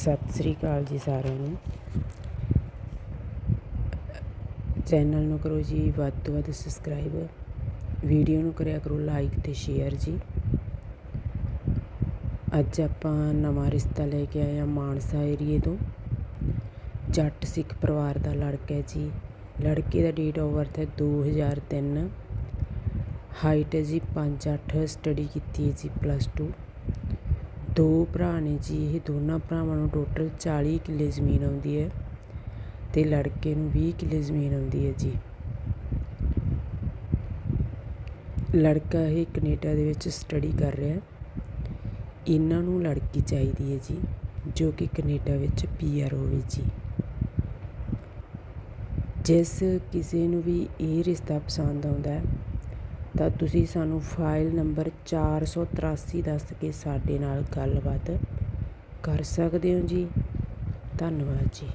ਸਤਿ ਸ੍ਰੀ ਅਕਾਲ ਜੀ ਸਾਰਿਆਂ ਨੂੰ। ਚੈਨਲ ਨੂੰ ਕਰੋ ਜੀ, ਵੱਧ ਤੋਂ ਵੱਧ ਸਬਸਕ੍ਰਾਈਬ ਵੀਡੀਓ ਨੂੰ ਕਰਿਆ ਕਰੋ ਲਾਈਕ ਤੇ ਸ਼ੇਅਰ ਜੀ। ਅੱਜ ਆਪਾਂ ਨਵਾਂ ਰਿਸ਼ਤਾ ਲੈ ਕੇ ਆਏ ਆ ਮਾਨਸਾ ਏਰੀਏ ਤੋਂ। ਜੱਟ ਸਿੱਖ ਪਰਿਵਾਰ ਦਾ ਲੜਕਾ ਹੈ ਜੀ। ਲੜਕੇ ਦਾ ਡੇਟ ਆਫ ਬਰਥ ਹੈ 2003 ਹਾਈਟ ਹੈ ਜੀ 5'8 ਸਟੱਡੀ ਕੀਤੀ ਹੈ ਜੀ ਪਲੱਸ 2 ਦੋ ਭਰਾ ਨੇ ਜੀ, ਇਹ ਦੋਨਾਂ ਭਰਾਵਾਂ ਨੂੰ ਟੋਟਲ 40 ਕਿੱਲੇ ਜ਼ਮੀਨ ਆਉਂਦੀ ਹੈ ਤੇ ਲੜਕੇ ਨੂੰ 20 ਕਿੱਲੇ ਜ਼ਮੀਨ ਆਉਂਦੀ ਹੈ ਜੀ। ਲੜਕਾ ਇਹ ਕੈਨੇਡਾ ਦੇ ਵਿੱਚ ਸਟੱਡੀ ਕਰ ਰਿਹਾ ਹੈ। ਇਹਨਾਂ ਨੂੰ ਲੜਕੀ ਚਾਹੀਦੀ ਹੈ ਜੀ, ਜੋ ਕਿ ਕੈਨੇਡਾ ਵਿੱਚ ਪੀਆਰ ਹੋਵੇ ਜੀ। ਜਿਸ ਕਿਸੇ ਨੂੰ ਵੀ ਇਹ ਰਿਸ਼ਤਾ ਪਸੰਦ ਆਉਂਦਾ ਹੈ ਤਾਂ ਤੁਸੀਂ ਸਾਨੂੰ ਫਾਈਲ ਨੰਬਰ 483 ਦੱਸ ਕੇ ਸਾਡੇ ਨਾਲ ਗੱਲਬਾਤ ਕਰ ਸਕਦੇ ਹੋ ਜੀ। ਧੰਨਵਾਦ ਜੀ।